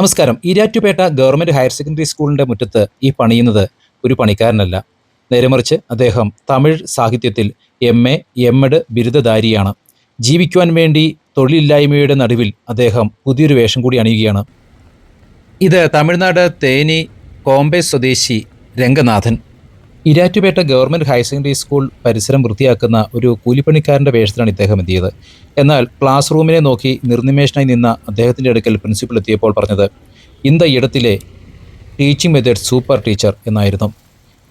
നമസ്കാരം. Erattupetta government higher secondary സ്കൂളിന്റെ മുറ്റത്ത് ഈ പണിയുന്നത് ഒരു പണിക്കാരനല്ല. നേരെമറിച്ച് അദ്ദേഹം തമിഴ് സാഹിത്യത്തിൽ എം എ എം എഡ് ബിരുദധാരിയാണ്. ജീവിക്കുവാൻ വേണ്ടി തൊഴിലില്ലായ്മയുടെ നടുവിൽ അദ്ദേഹം പുതിയൊരു വേഷം കൂടി അണിയുകയാണ്. ഇത് തമിഴ്നാട് തേനി കോമ്പെ സ്വദേശി Ranganathan. Erattupetta government higher secondary school പരിസരം വൃത്തിയാക്കുന്ന ഒരു കൂലിപ്പണിക്കാരന്റെ വേഷത്തിലാണ് ഇദ്ദേഹം എത്തിയത് എന്നാൽ ക്ലാസ് റൂമിനെ നോക്കി നിർനിമേഷനായി നിന്ന അദ്ദേഹത്തിന്റെ അടുക്കൽ പ്രിൻസിപ്പൽ എത്തിയപ്പോൾ പറഞ്ഞത് ഇന്ത ഇടത്തിലെ ടീച്ചിങ് മെത്തേഡ് സൂപ്പർ ടീച്ചർ എന്നായിരുന്നു.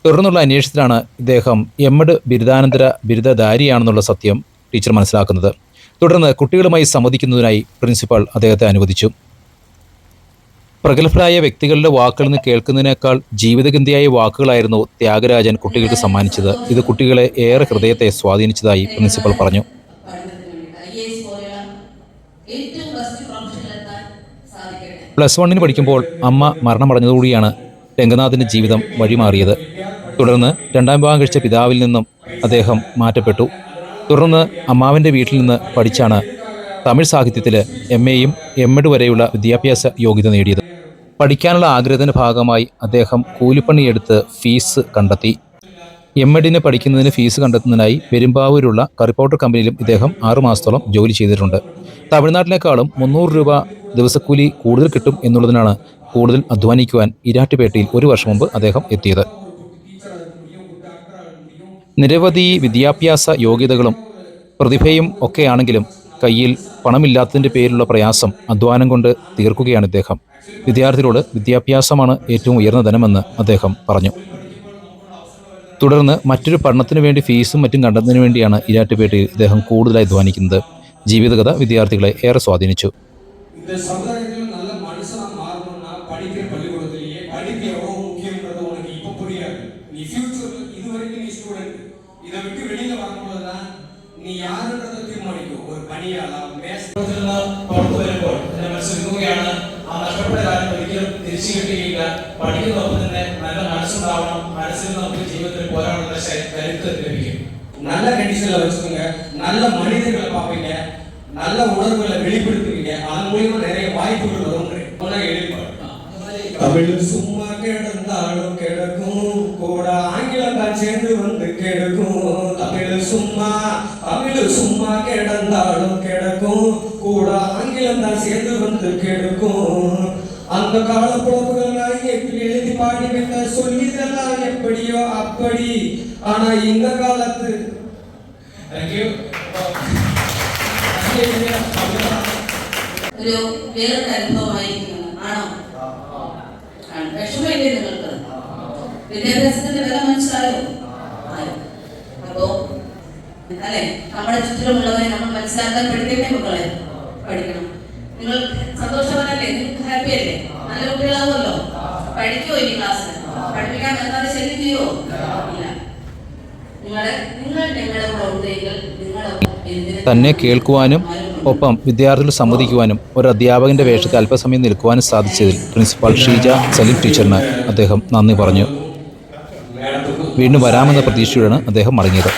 തുടർന്നുള്ള അന്വേഷണത്തിലാണ് ഇദ്ദേഹം എമ്മഡ് ബിരുദാനന്തര ബിരുദധാരിയാണെന്നുള്ള സത്യം ടീച്ചർ മനസ്സിലാക്കുന്നത്. തുടർന്ന് കുട്ടികളുമായി സംവദിക്കുന്നതിനായി പ്രിൻസിപ്പൽ അദ്ദേഹത്തെ അനുവദിച്ചു. പ്രഗത്ഭരായ വ്യക്തികളുടെ വാക്കുകൾ നിന്ന് കേൾക്കുന്നതിനേക്കാൾ ജീവിതഗന്ധിയായ വാക്കുകളായിരുന്നു ത്യാഗരാജൻ കുട്ടികൾക്ക് സമ്മാനിച്ചത്. ഇത് കുട്ടികളെ ഏറെ ഹൃദയത്തെ സ്വാധീനിച്ചതായി പ്രിൻസിപ്പൽ പറഞ്ഞു. പ്ലസ് വണ്ണിന് പഠിക്കുമ്പോൾ അമ്മ മരണമടഞ്ഞതോടുകൂടിയാണ് രംഗനാഥിന്റെ ജീവിതം വഴിമാറിയത്. തുടർന്ന് രണ്ടാം ഭാഗം കഴിച്ച പിതാവിൽ നിന്നും അദ്ദേഹം മാറ്റപ്പെട്ടു. തുടർന്ന് അമ്മാവിന്റെ വീട്ടിൽ നിന്ന് പഠിച്ചാണ് തമിഴ് സാഹിത്യത്തിൽ എം എയും എം എഡ് വരെയുള്ള വിദ്യാഭ്യാസ യോഗ്യത നേടിയത്. പഠിക്കാനുള്ള ആഗ്രഹത്തിന്റെ ഭാഗമായി അദ്ദേഹം കൂലിപ്പണിയെടുത്ത് ഫീസ് കണ്ടെത്തി. എം എഡിന് പഠിക്കുന്നതിന് ഫീസ് കണ്ടെത്തുന്നതിനായി പെരുമ്പാവൂരുള്ള കറിപ്പൗട്ടർ കമ്പനിയിലും ഇദ്ദേഹം ആറുമാസത്തോളം ജോലി ചെയ്തിട്ടുണ്ട്. തമിഴ്നാട്ടിനേക്കാളും മുന്നൂറ് രൂപ ദിവസക്കൂലി കൂടുതൽ കിട്ടും എന്നുള്ളതിനാണ് കൂടുതൽ അധ്വാനിക്കുവാൻ ഇരാറ്റുപേട്ടയിൽ ഒരു വർഷം മുമ്പ് അദ്ദേഹം എത്തിയത്. നിരവധി വിദ്യാഭ്യാസ യോഗ്യതകളും പ്രതിഭയും ഒക്കെയാണെങ്കിലും കയ്യിൽ പണമില്ലാത്തതിൻ്റെ പേരിലുള്ള പ്രയാസം അധ്വാനം കൊണ്ട് തീർക്കുകയാണ് ഇദ്ദേഹം വിദ്യാർത്ഥികളോട് വിദ്യാഭ്യാസമാണ് ഏറ്റവും ഉയർന്ന ധനമെന്ന് അദ്ദേഹം പറഞ്ഞു തുടർന്ന് മറ്റൊരു പഠനത്തിന് വേണ്ടി ഫീസും മറ്റും കണ്ടെത്തുന്നതിന് വേണ്ടിയാണ് ഇരാറ്റുപേട്ടയിൽ ഇദ്ദേഹം കൂടുതലായി അധ്വാനിക്കുന്നത് ജീവിതകഥ വിദ്യാർത്ഥികളെ ഏറെ സ്വാധീനിച്ചു இந்த சமுதாயத்துல நல்ல மனுஷனா மாறணும்னா படிக்கிற பள்ளிக்கூடத்திலேயே படிப்பு எவ்வளவு முக்கியன்றது உனக்கு இப்ப புரியாது நீ ஃபியூச்சர்ல இது வரைக்கும் நீ ஸ்டூடெண்ட் இதை விட்டு வெளியில வரும்போதுதான் നീ யாருன்றதை തീരുമാനിക്കും ഒരു പണിയാളാ മേശത്തിൽ പുറത്തു വരുമ്പോൾ എന്റെ മനസ്സിലാക്കുകയാണ് ആ നഷ്ടപ്പെട്ട കാലം ഒരിക്കലും തിരിച്ചു കിട്ടുകയില്ല പഠിക്കുന്നതൊപ്പം തന്നെ നല്ല മനസ്സുണ്ടാവണം മനസ്സിൽ നമുക്ക് ജീവിതത്തിൽ പോരാടുന്ന ശ- കരുത്ത് ലഭിക്കും நல்ல கண்டிஷன்ல வச்சுக்கோங்க நல்ல மனிதர்களை பார்ப்பீங்க நல்ல உணர்வுகளை வெளிப்படுத்துவீங்க அதன் மூலியமா நிறைய வாய்ப்புகள் வரும் எழுதிப்பாரு தமிழ் சும்மா கிடந்தாலும் கிடக்கும் கூட ஆங்கிலம் தான் சேர்ந்து வந்து கிடக்கும் தமிழ் சும்மா தமிழ் சும்மா கிடந்தாலும் கிடக்கும் கூட ஆங்கிலம் தான் சேர்ந்து வந்து கிடக்கும் அந்த கால போக்குகள் நான் எப்படி எழுதி பாடி வைத்த சொல்லிதெல்லாம் எப்படியோ அப்படி ஆனா இந்த காலத்து Thank you. ഒരു വേറൊരു അനുഭവമായിരിക്കുന്നു ആണോ ആണ് വിഷമമില്ലേ നിങ്ങൾക്ക് വിദ്യാഭ്യാസത്തിന്റെ വില മനസ്സിലായോ ആയോ അപ്പോ അല്ലെ? നമ്മുടെ ചുറ്റിലുമുള്ളവരെ നമ്മൾ മനസ്സിലാക്കാൻ പഠിക്കട്ടെ മക്കളെ? പഠിക്കണം. നിങ്ങൾ സന്തോഷവാനല്ലേ? നിങ്ങൾക്ക് ഹാപ്പി അല്ലേ? നല്ല കുട്ടികളാവുമല്ലോ? പഠിക്കുമോ ഇനി ക്ലാസ്സിൽ പഠിപ്പിക്കാൻ എന്താതെ ശല്യം ചെയ്യുമോ ഇല്ല. നിങ്ങളുടെ നിങ്ങൾ നിങ്ങളൊപ്പം തന്നെ കേൾക്കുവാനും ഒപ്പം വിദ്യാർത്ഥികൾ സമ്മതിക്കുവാനും ഒരു അധ്യാപകന്റെ വേഷത്തിൽ അല്പസമയം നിൽക്കുവാനും സാധിച്ചതിൽ പ്രിൻസിപ്പാൾ ഷീജ സലീം ടീച്ചറിന് അദ്ദേഹം നന്ദി പറഞ്ഞു. വീണ്ടും വരാമെന്ന പ്രതീക്ഷയോടാണ് അദ്ദേഹം മടങ്ങിയത്.